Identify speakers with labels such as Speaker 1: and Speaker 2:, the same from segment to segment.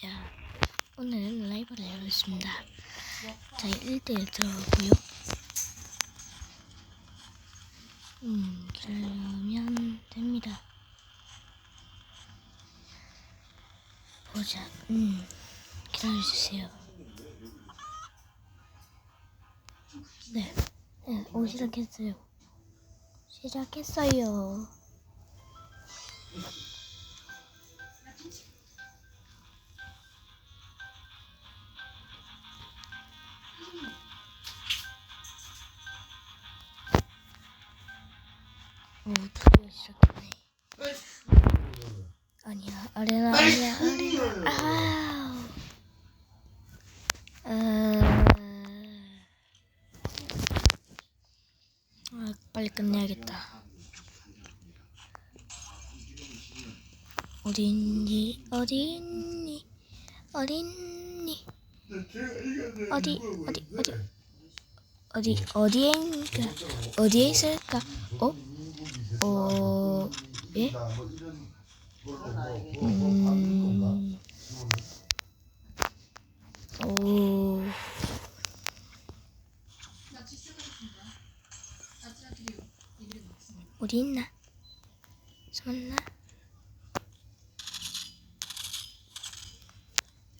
Speaker 1: 자, 오늘은 라이브를 해보겠습니다. 자, 1대1 들어가고요. 음, 그러면 됩니다. 보자. 음, 기다려주세요. 네, 네, 오, 시작했어요. 시작했어요. 아레나, 아니야, 아레나. 아우. 아, 아, 빨리 끝내야겠다. 어딨니, 어딨니, 어딨니, 어디, 어디, 어디, 어디, 어디엔가, 어디에 있을까? 어? 어, 예? 음, 오, 어디 있나? 숨었나?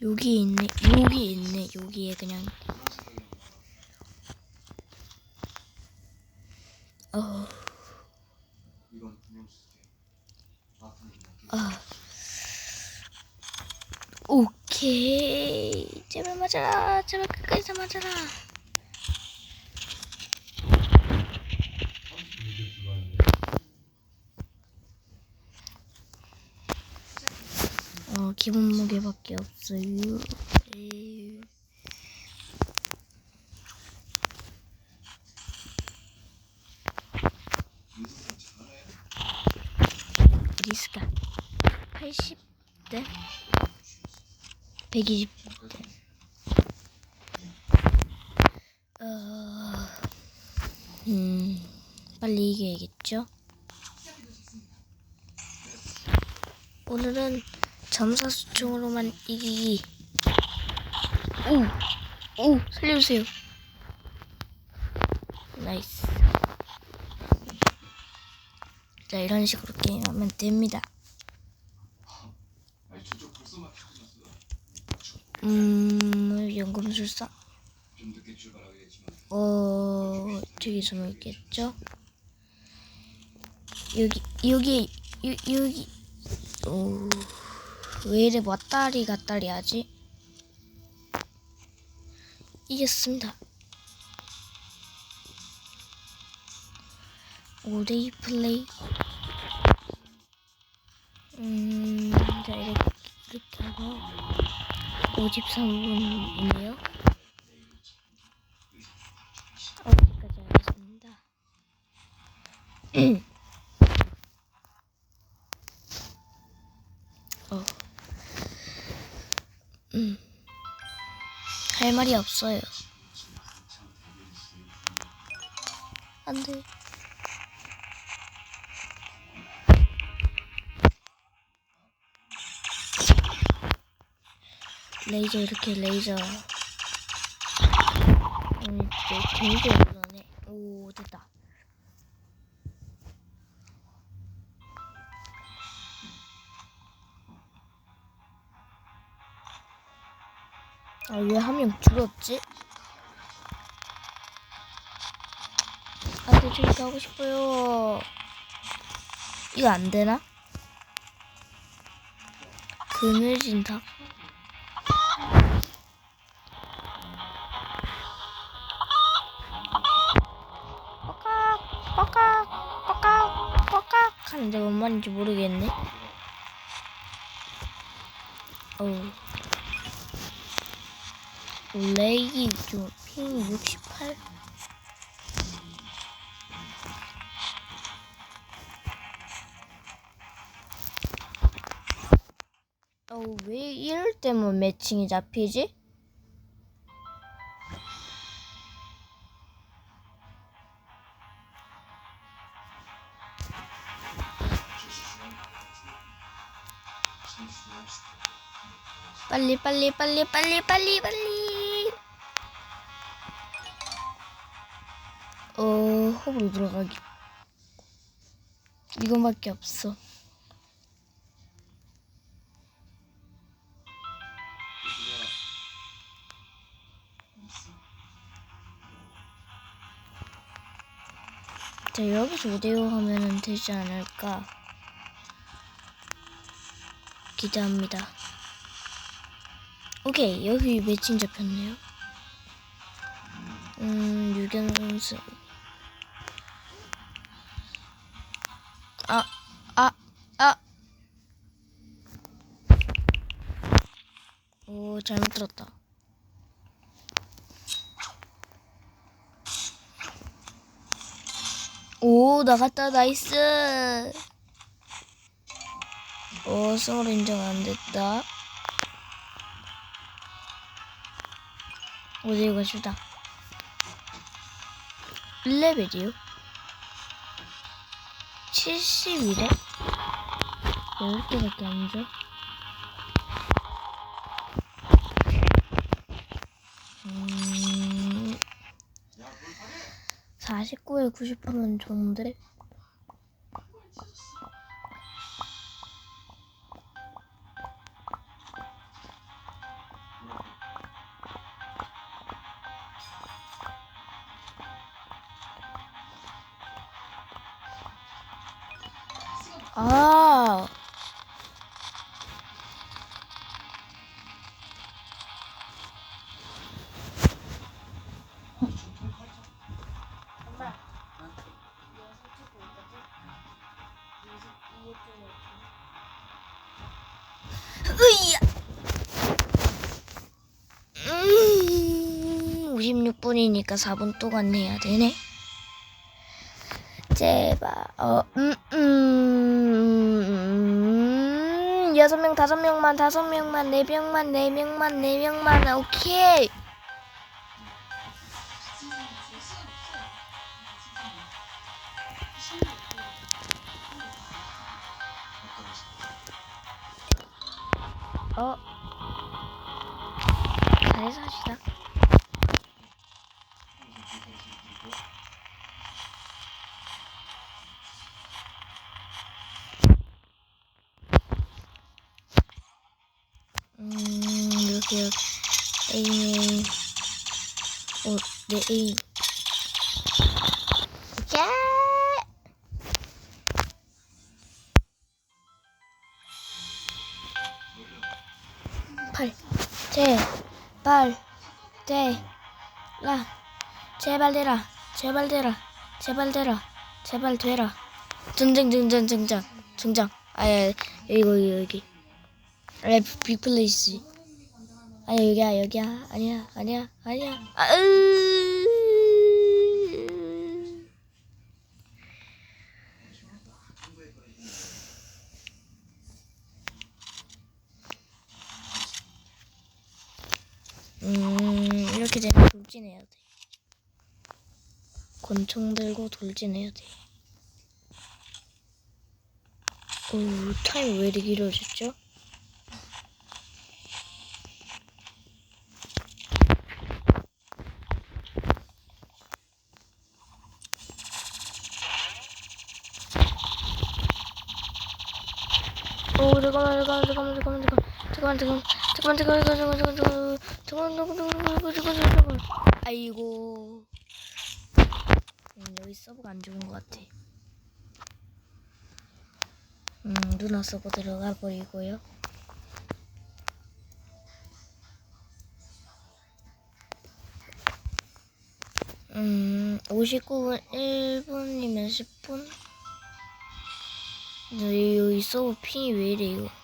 Speaker 1: 여기 있네, 여기 있네, 여기에 그냥. 어,
Speaker 2: 이건 분명수게
Speaker 1: 아. 오케이. 제발 맞아라. 제발 끝까지 다 맞아라. 어, 기본 무게밖에 없어요. 에이. 어디 있을까? 80대? 120대. 어, 음, 빨리 이겨야겠죠? 오늘은 점사수총으로만 이기기. 오! 오! 살려주세요. 나이스. 자, 이런 식으로 게임하면 됩니다.
Speaker 2: 아니 저쪽 벌써 막히고 났어
Speaker 1: 음, 연금술사. 어, 저기 숨어 있겠죠? 여기, 여기, 여, 여기, 오, 왜 이래 왔다리 갔다리 하지? 이겼습니다. 오데이 플레이. 음, 자, 이렇게, 이렇게 하고, 53분이네요. 어디까지 하겠습니다. 어. 음. 할 말이 없어요. 레이저 이렇게 레이저 음, 재밌게 올라네. 오, 됐다. 아, 왜 한 명 죽었지? 아, 네, 저기 가고 싶어요. 이거 안 되나? 그늘진 닭. 하는데 뭔 말인지 모르겠네. 어우. 레이 좀핑 68. 어우, 왜 이럴 때만 매칭이 잡히지? 빨리 빨리 빨리 빨리 빨리 빨리. 어 홉으로 들어가기. 이건밖에 없어. 자 여기서 5대5 하면 되지 않을까 기대합니다 오케이 여기 매칭 잡혔네요 음 유견 선수 아 아, 아. 오, 잘못 들었다. 오, 나갔다, 나이스. 오, 승으로 인정 안 됐다. 어디 가시다. 1레벨이요? 71에? 10개밖에 안 줘? 음, 49에 90%는 좋은데? 아, 으이야. 음, 56분이니까 4분 동안 해야 되네. 제발, 어, 음, 음, 음, 여섯 명, 다섯 명만, 다섯 명만, 네 명만, 네 명만, 네 명만, 오케이. 어, 여기, 여기, 에이, 어, 네, 에이. 야! 팔, 제, 발, 대, 라, 제발 되라, 제발 되라, 제발 되라, 제발 되라. 등장, 등장, 등장, 등장. 아야, 이거, 이거, 여기. 랩 빅플레이스. 아니 여기야 여기야. 아니야 아니야 아니야. 아, 으... 음 이렇게 되면 돌진해야 돼. 권총 들고 돌진해야 돼. 오, 타임 왜 이렇게 길어졌죠? 오 잠깐만 잠깐만 잠깐만 잠깐만 잠깐만 잠깐만 잠깐만 잠깐만 잠깐만 잠깐만 잠깐만 잠깐만 잠깐만 잠깐만 아이고. 음, 여기 서버가 안 좋은 것 같아. 음 누나 서버 들어가 버리고요. 음 59분 1분이면 10분? 네, 여기 서버 핑이 왜 이래요?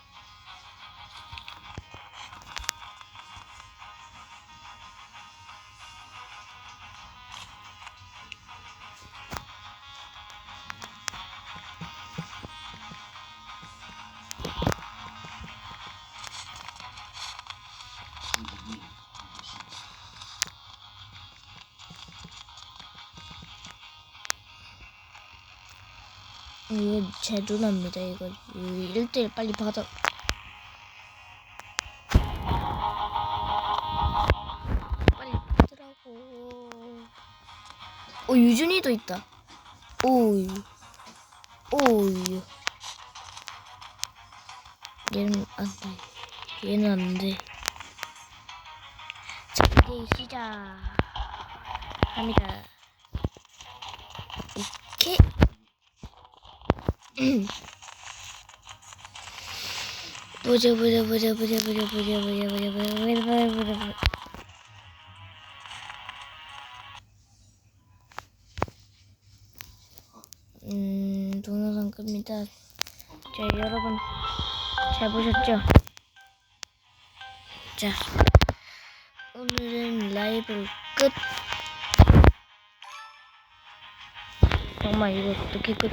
Speaker 1: 이거 제 누나입니다. 이거 1대1 빨리 받아. 빨리 받으라고. 오, 유준이도 있다. 오이. 오이. 얘는 안 돼. 얘는 안 돼. 자, 이제 시작합니다. 보자, 보자, 보자, 보자, 보자, 보자, 보자, 보자, 보자, 보자, 보자, 보자. 음, 동영상 끕니다. 자, 여러분, 잘 보셨죠? 자, 오늘은 라이브 끝. 정말 이거 어떻게 끝?